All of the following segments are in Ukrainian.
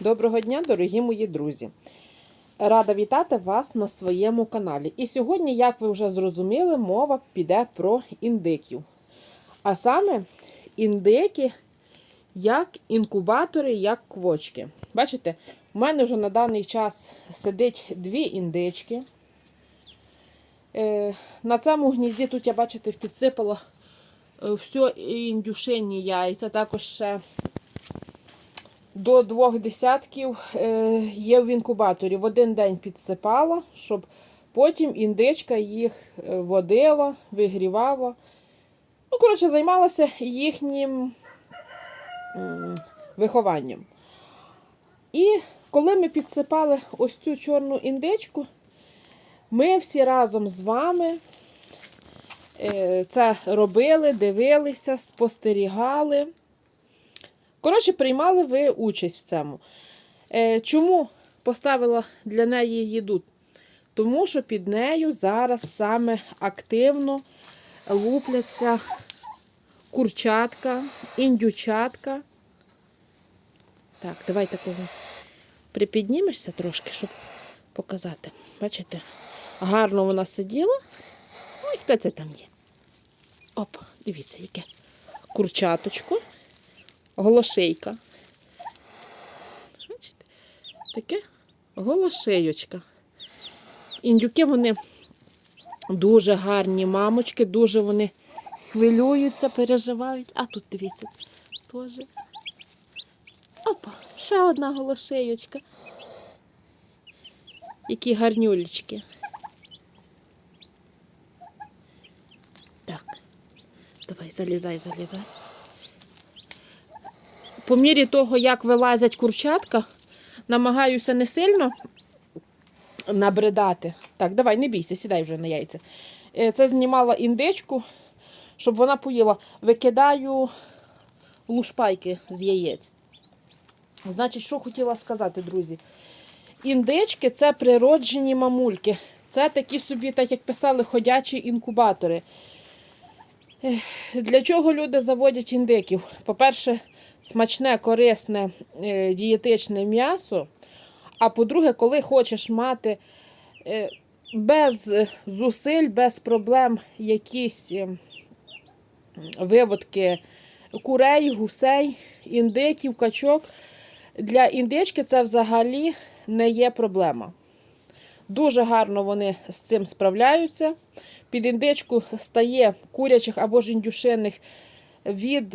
Доброго дня, дорогі мої друзі! Рада вітати вас на своєму каналі. І сьогодні, як ви вже зрозуміли, мова піде про індиків. А саме індики як інкубатори, як квочки. Бачите, у мене вже на даний час сидить дві індички. Е, на цьому гнізді тут я, бачите, підсипала е, все індюшинні яйця, також ще до двох десятків е, є в інкубаторі. В один день підсипала, щоб потім індичка їх е, водила, вигрівала. Ну, коротше, займалася їхнім вихованням. І коли ми підсипали ось цю чорну індичку, ми всі разом з вами е, це робили, дивилися, спостерігали. Коротше, приймали ви участь в цьому. Е, чому поставила для неї їду? Тому що під нею зараз саме активно лупляться курчатка, індючатка. Так, давай такого припіднімешся трошки, щоб показати. Бачите? Гарно вона сиділа. Ой, хто це там є? Оп, дивіться, яке курчаточко голошейка. Бачите? Таке голошейочка. Індюки вони дуже гарні мамочки, дуже вони хвилюються, переживають. А тут дивіться, теж. Опа, ще одна голошейочка. Які гарнюлечки. Так, давай, залізай, залізай по мірі того, як вилазять курчатка, намагаюся не сильно набридати. Так, давай, не бійся, сідай вже на яйця. Е, це знімала індичку, щоб вона поїла. Викидаю лушпайки з яєць. Значить, що хотіла сказати, друзі? Індички це природжені мамульки. Це такі собі, так як писали, ходячі інкубатори. Для чого люди заводять індиків? По-перше, смачне, корисне, е, дієтичне м'ясо. А по-друге, коли хочеш мати е, без зусиль, без проблем якісь е, виводки курей, гусей, індиків, качок, для індички це взагалі не є проблема. Дуже гарно вони з цим справляються. Під індичку стає курячих або ж індюшиних від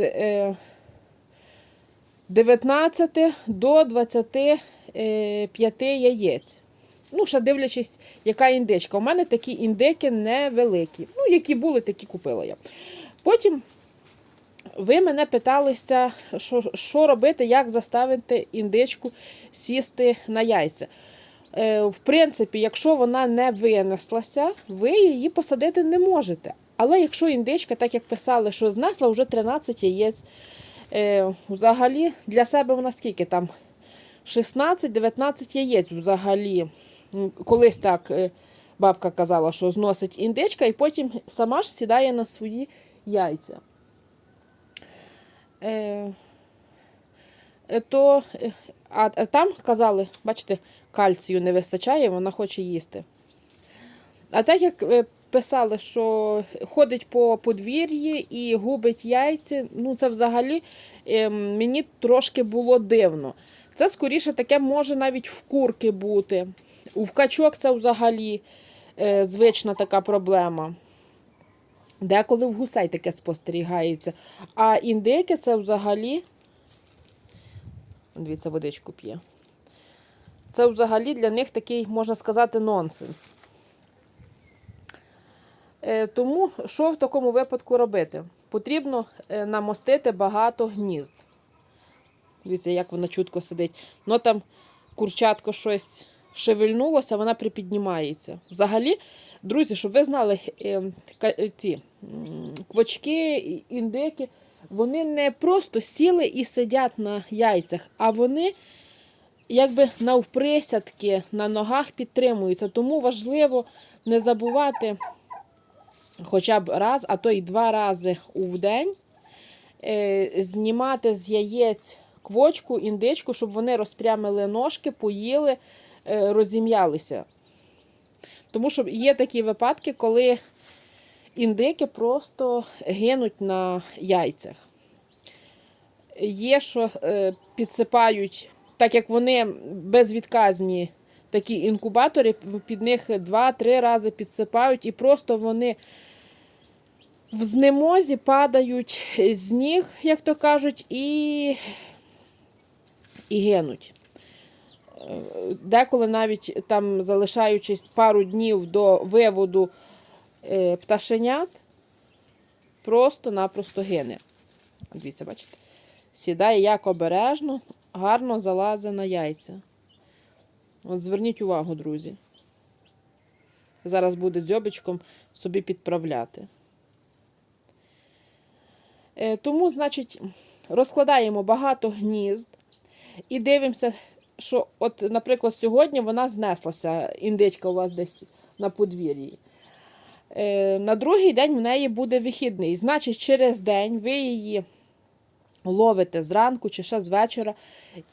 19 до 25 яєць. Ну, ще дивлячись, яка індичка. У мене такі індики невеликі. Ну, які були, такі купила я. Потім ви мене питалися, що що робити, як заставити індичку сісти на яйця. Е, В принципі, якщо вона не винеслася, ви її посадити не можете. Але якщо індичка, так як писали, що знесла вже 13 яєць. Е, Взагалі для себе вона скільки там 16-19 яєць взагалі. Колись так е, бабка казала, що зносить індичка, і потім сама ж сідає на свої яйця. Е, е то, е, А там казали, бачите, кальцію не вистачає, вона хоче їсти. А так як писали, що ходить по подвір'ї і губить яйця. Ну, це взагалі е, мені трошки було дивно. Це, скоріше, таке може навіть в курки бути. У качок це взагалі е, звична така проблема. Деколи в гусей таке спостерігається. А індики це взагалі. Дивіться, водичку п'є. Це взагалі для них такий, можна сказати, нонсенс. Е, тому що в такому випадку робити? Потрібно е, намостити багато гнізд. Дивіться, як вона чутко сидить. Ну там курчатко щось шевельнулося, вона припіднімається. Взагалі, друзі, щоб ви знали, е, ці квочки, індики, вони не просто сіли і сидять на яйцях, а вони якби навприсядки на ногах підтримуються. Тому важливо не забувати хоча б раз, а то й два рази у день е, знімати з яєць квочку, індичку, щоб вони розпрямили ножки, поїли, е, розім'ялися. Тому що є такі випадки, коли індики просто гинуть на яйцях. Є, що е, підсипають, так як вони безвідказні такі інкубатори, під них 2-3 рази підсипають, і просто вони в знемозі падають з ніг, як то кажуть, і, і гинуть. Е, Деколи навіть там залишаючись пару днів до виводу е, пташенят, просто-напросто гине. Дивіться, бачите? Сідає як обережно, гарно залазить на яйця. От зверніть увагу, друзі. Зараз буде дзьобичком собі підправляти. Е, Тому, значить, розкладаємо багато гнізд і дивимося, що, от, наприклад, сьогодні вона знеслася, індичка у вас десь на подвір'ї. Е, На другий день в неї буде вихідний. Значить, через день ви її ловите зранку чи ще з вечора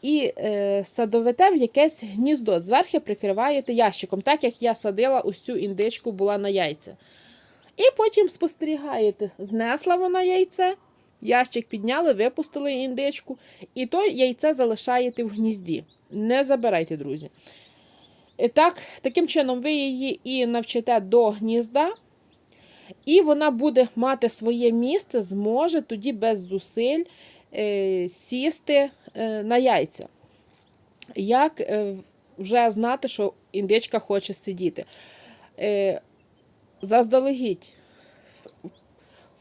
і е, садовите в якесь гніздо. Зверху прикриваєте ящиком, так як я садила ось цю індичку була на яйця. І потім спостерігаєте, знесла вона яйце, ящик підняли, випустили індичку, і то яйце залишаєте в гнізді. Не забирайте, друзі. І так, таким чином, ви її і навчите до гнізда, і вона буде мати своє місце, зможе тоді без зусиль е, сісти е, на яйця. Як е, вже знати, що індичка хоче сидіти? Е, заздалегідь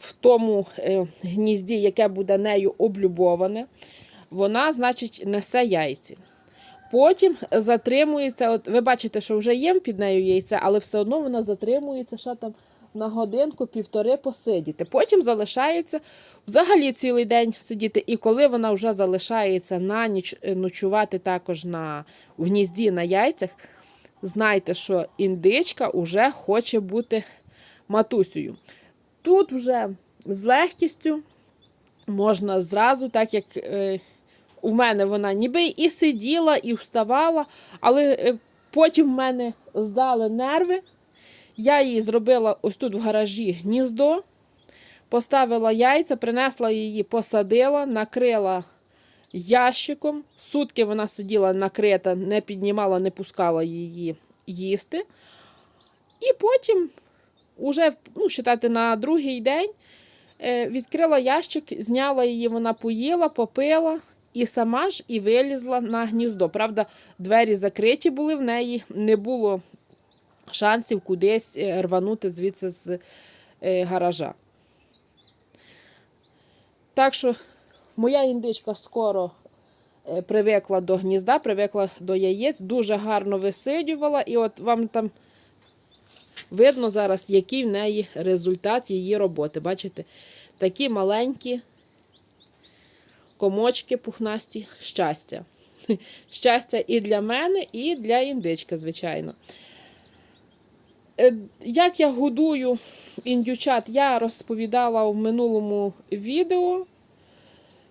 в тому е, гнізді, яке буде нею облюбоване, вона, значить, несе яйці. Потім затримується, от ви бачите, що вже є під нею яйце, але все одно вона затримується ще там на годинку-півтори посидіти. Потім залишається взагалі цілий день сидіти. І коли вона вже залишається на ніч е, ночувати також на, в гнізді на яйцях, знайте, що індичка вже хоче бути матусею. Тут вже з легкістю можна зразу, так як е, у мене вона ніби і сиділа, і вставала, але е, потім в мене здали нерви. Я її зробила ось тут в гаражі гніздо, поставила яйця, принесла її, посадила, накрила ящиком. Сутки вона сиділа накрита, не піднімала, не пускала її їсти. І потім, уже, ну, считати, на другий день е, відкрила ящик, зняла її, вона поїла, попила. І сама ж і вилізла на гніздо. Правда, двері закриті були в неї, не було шансів кудись е, рванути звідси з е, гаража. Так що моя індичка скоро привикла до гнізда, привикла до яєць, дуже гарно висидювала, і от вам там видно зараз, який в неї результат її роботи. Бачите, такі маленькі комочки пухнасті щастя. Щастя і для мене, і для індички, звичайно. Е, Як я годую індючат, я розповідала в минулому відео.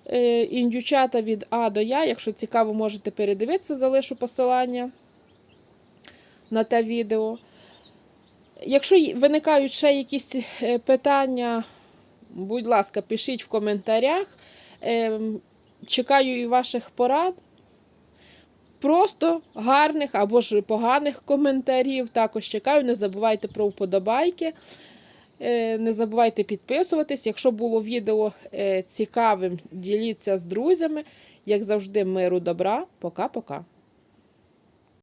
Е, Індючата від А до Я. Якщо цікаво, можете передивитися, залишу посилання на те відео. Якщо виникають ще якісь е, питання, будь ласка, пишіть в коментарях. Ем, Чекаю і ваших порад. Просто гарних або ж поганих коментарів. Також чекаю. Не забувайте про вподобайки. Е, Не забувайте підписуватись. Якщо було відео е, цікавим, діліться з друзями. Як завжди, миру, добра. Пока-пока.